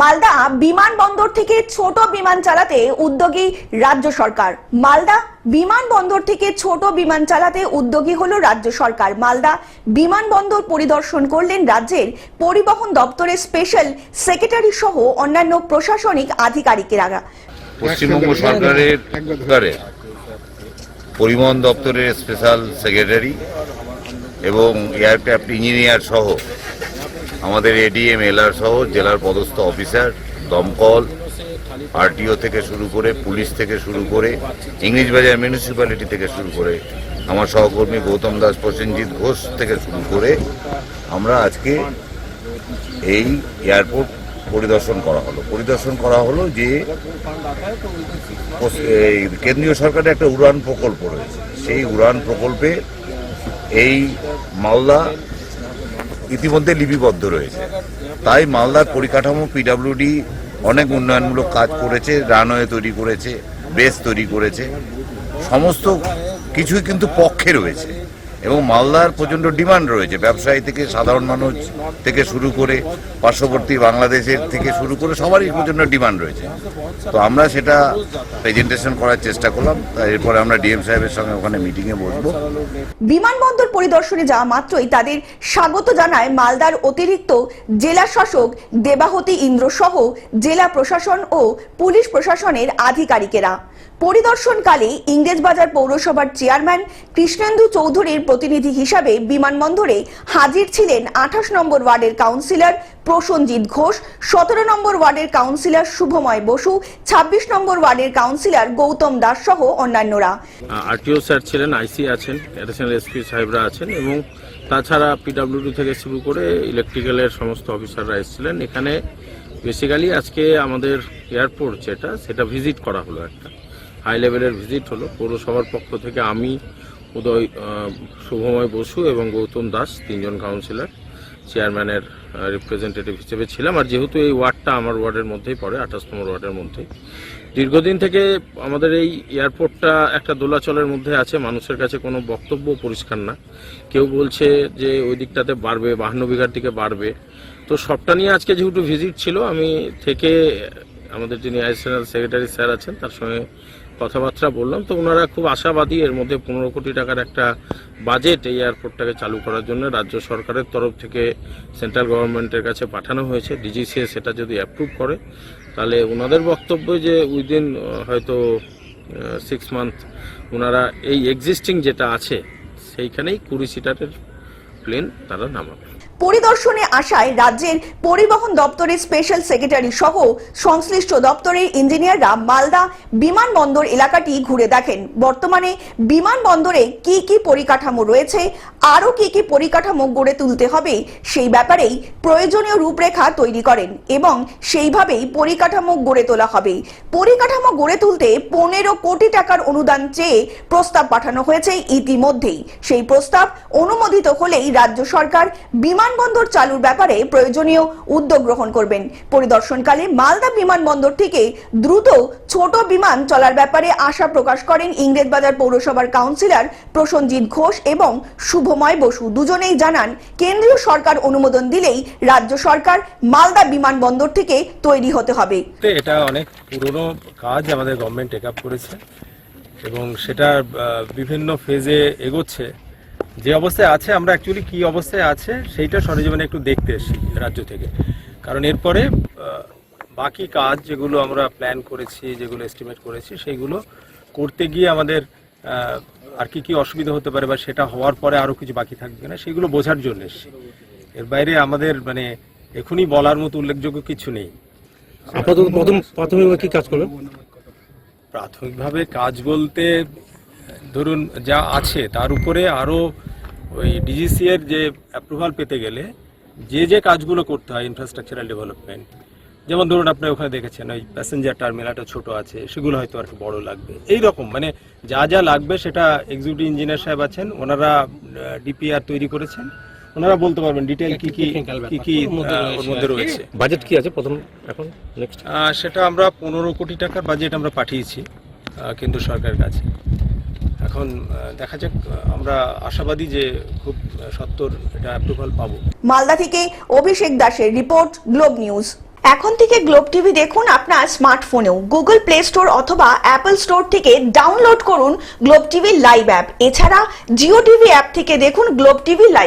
মালদা বিমানবন্দর থেকে ছোট বিমান চালাতে উদ্যোগী রাজ্য সরকার। মালদা বিমানবন্দর থেকে ছোট বিমান চালাতে উদ্যোগী হল রাজ্য সরকার। মালদা বিমানবন্দর পরিদর্শন করলেন রাজ্যের পরিবহন দপ্তরের স্পেশাল সেক্রেটারি সহ অন্যান্য প্রশাসনিক আধিকারিকেরা। পশ্চিমবঙ্গ সরকারের পরিবহন দপ্তরের স্পেশাল সেক্রেটারি এবং এয়ারক্রাফট ইঞ্জিনিয়ার সহ আমাদের এডিএম এলআর সহ জেলার পদস্থ অফিসার, দমকল আরটিও থেকে শুরু করে পুলিশ থেকে শুরু করে ইংলিশবাজার মিউনিসিপ্যালিটি থেকে শুরু করে আমার সহকর্মী গৌতম দাস, প্রসেনজিৎ ঘোষ থেকে শুরু করে আমরা আজকে এই এয়ারপোর্ট পরিদর্শন করা হলো। পরিদর্শন করা হলো যে কেন্দ্রীয় সরকারের একটা উড়ান প্রকল্প রয়েছে। সেই উড়ান প্রকল্পে এই মালদা ইতিমধ্যে লিপিবদ্ধ রয়েছে। তাই মালদার পরিকাঠামো পিডাব্লিউডি অনেক উন্নয়নমূলক কাজ করেছে, রানওয়ে তৈরি করেছে, বেস তৈরি করেছে। সমস্ত কিছুই কিন্তু পক্ষে রয়েছে। এবং মালদার প্রচণ্ড ডিমান্ড রয়েছে। ব্যবসায়ী থেকে, সাধারণ মানুষ থেকে শুরু করে, পার্শ্ববর্তী বাংলাদেশের থেকে শুরু করে সবারই প্রচণ্ড ডিমান্ড রয়েছে। তো আমরা সেটা প্রেজেন্টেশন করার চেষ্টা করলাম। এরপরে আমরা ডিএম সাহেবের সঙ্গে ওখানে মিটিংয়ে বসবো। বিমানবন্দর পরিদর্শনে যাওয়া মাত্রই তাদের স্বাগত জানায় মালদার অতিরিক্ত জেলা শাসক দেবাহতী ইন্দ্র সহ জেলা প্রশাসন ও পুলিশ প্রশাসনের আধিকারিকেরা। পরিদর্শনকালে ইংরেজবাজার পৌরসভার চেয়ারম্যান কৃষ্ণেন্দু চৌধুরীর প্রতিনিধি হিসাবে বিমানবন্দরে হাজির ছিলেন আঠাশ নম্বর ওয়ার্ডের কাউন্সিলর প্রসঞ্জিৎ ঘোষ, সতেরো নম্বর ওয়ার্ডের কাউন্সিলর শুভময় বসু, ছাব্বিশ নম্বর ওয়ার্ডের কাউন্সিলর গৌতম দাস সহ অন্যান্যরা। আরটিও স্যার ছিলেন, আইসি আছেন, অ্যাডিশনাল এসপি সাহেবরা আছেন এবং তাছাড়া পিডাব্লিউডি থেকে শুরু করে ইলেকট্রিক্যালের সমস্ত অফিসাররা এসেছিলেন। এখানে বেসিক্যালি আজকে আমাদের এয়ারপোর্ট যেটা, সেটা ভিজিট করা হলো একটা। হাই লেভেলের ভিজিট হলো। পৌরসভার পক্ষ থেকে আমি, উদয় শুভময় বসু এবং গৌতম দাস তিনজন কাউন্সিলর চেয়ারম্যানের রিপ্রেজেন্টেটিভ হিসেবে ছিলাম। আর যেহেতু এই ওয়ার্ডটা আমার ওয়ার্ডের মধ্যেই পড়ে আঠাশ নম্বর ওয়ার্ডের মধ্যেই। দীর্ঘদিন থেকে আমাদের এই এয়ারপোর্টটা একটা দোলাচলের মধ্যে আছে। মানুষের কাছে কোনো বক্তব্য পরিষ্কার না। কেউ বলছে যে ওই দিকটাতে বাড়বে, বাহান্ন বিঘার দিকে বাড়বে। তো সবটা নিয়ে আজকে যেহেতু ভিজিট ছিল, আমি থেকে আমাদের যিনি অ্যাডিশনাল সেক্রেটারি স্যার আছেন, তার সঙ্গে কথাবার্তা বললাম, তো ওনারা খুব আশাবাদী এর মধ্যে পনেরো কোটি টাকার একটা বাজেট এই এয়ারপোর্টটাকে চালু করার জন্য রাজ্য সরকারের তরফ থেকে সেন্ট্রাল গভর্নমেন্টের কাছে পাঠানো হয়েছে। ডিজিসিএ সেটা যদি অ্যাপ্রুভ করে, তাহলে ওনাদের বক্তব্য যে উইদিন হয়তো সিক্স মান্থ ওনারা এই এক্সিস্টিং যেটা আছে, সেইখানেই কুড়ি সিটারের প্লেন তারা নামাবে। পরিদর্শনে আসায় রাজ্যের পরিবহন দপ্তরের স্পেশাল সেক্রেটারি সহ সংশ্লিষ্ট দপ্তরের ইঞ্জিনিয়াররা মালদা বিমানবন্দর এলাকাটি ঘুরে দেখেন। বর্তমানে বিমানবন্দরে কি কি পরিকাঠামো রয়েছে, আরও কি কি পরিকাঠামো গড়ে তুলতে হবে, সেই ব্যাপারেই প্রয়োজনীয় রূপরেখা তৈরি করেন এবং সেইভাবেই পরিকাঠামো গড়ে তোলা হবে। পরিকাঠামো গড়ে তুলতে পনেরো কোটি টাকার অনুদান চেয়ে প্রস্তাব পাঠানো হয়েছে ইতিমধ্যেই। সেই প্রস্তাব অনুমোদিত হলেই রাজ্য সরকার বিমানবন্দর চালুর ব্যাপারে প্রয়োজনীয় উদ্যোগ গ্রহণ করবেন। পরিদর্শনকালে মালদা বিমানবন্দর থেকে দ্রুত ছোট বিমান চলার ব্যাপারে আশা প্রকাশ করেন ইংরেজবাজার পৌরসভার কাউন্সিলর প্রসঞ্জিৎ ঘোষ এবং শুভময় বসু। দুজনেই জানান, কেন্দ্রীয় সরকার অনুমোদন দিলেই রাজ্য সরকার মালদা বিমানবন্দর থেকে তৈরি হতে হবে। এটা অনেক পুরনো কাজ আমাদের গভর্নমেন্ট টেক আপ করেছে এবং সেটা বিভিন্ন ফেজে এগোচ্ছে। যে অবস্থায় আছে আমরা অ্যাকচুয়ালি কি অবস্থায় আছে সেইটা সরেজমিনে একটু দেখতে এসেছি রাজ্য থেকে। কারণ এরপরে বাকি কাজ যেগুলো আমরা প্ল্যান করেছি যেগুলো এস্টিমেট করেছি সেইগুলো করতে গিয়ে আমাদের আর কি কি অসুবিধা হতে পারে বা সেটা হওয়ার পরে আরও কিছু বাকি থাকবে না সেগুলো বোঝার জন্য এসেছি। এর বাইরে আমাদের মানে এখনই বলার মতো উল্লেখযোগ্য কিছু নেই। আপাতত প্রথম প্রাথমিকভাবে কি কাজ করবেন? প্রাথমিকভাবে কাজ বলতে ধরুন যা আছে তার উপরে আরও ওই ডিজিসি এর যে অ্যাপ্রুভাল পেতে গেলে যে যে কাজগুলো করতে হয় ইনফ্রাস্ট্রাকচারাল ডেভেলপমেন্ট যেমন ধরুন আপনি ওখানে দেখেছেন ওই প্যাসেঞ্জার টার্মিনালটা ছোট আছে সেগুলো হয়তো আর একটু বড় লাগবে। এই রকম মানে যা যা লাগবে সেটা এক্সিকিউটিভ ইঞ্জিনিয়ার সাহেব আছেন ওনারা ডিপিআর তৈরি করেছেন। ওনারা বলতে পারবেন ডিটেল কি কি কি কি ওর মধ্যে রয়েছে বাজেট কি। আছে প্রথম এখন নেক্সট সেটা আমরা পনেরো কোটি টাকার বাজেট আমরা পাঠিয়েছি কেন্দ্র সরকারের কাছে। এখন দেখা যাক আমরা আশাবাদী যে খুব সত্তর এটা অ্যাপ্রুভাল পাবো। মালদা থেকে অভিষেক দাসের রিপোর্ট, গ্লোব নিউজ। এখন থেকে গ্লোব টিভি দেখুন আপনার স্মার্টফোনেও। গুগল প্লে স্টোর অথবা অ্যাপল স্টোর থেকে ডাউনলোড করুন গ্লোব টিভি লাইভ অ্যাপ। এছাড়া জিও টিভি অ্যাপ থেকে দেখুন গ্লোব টিভি লাইভ।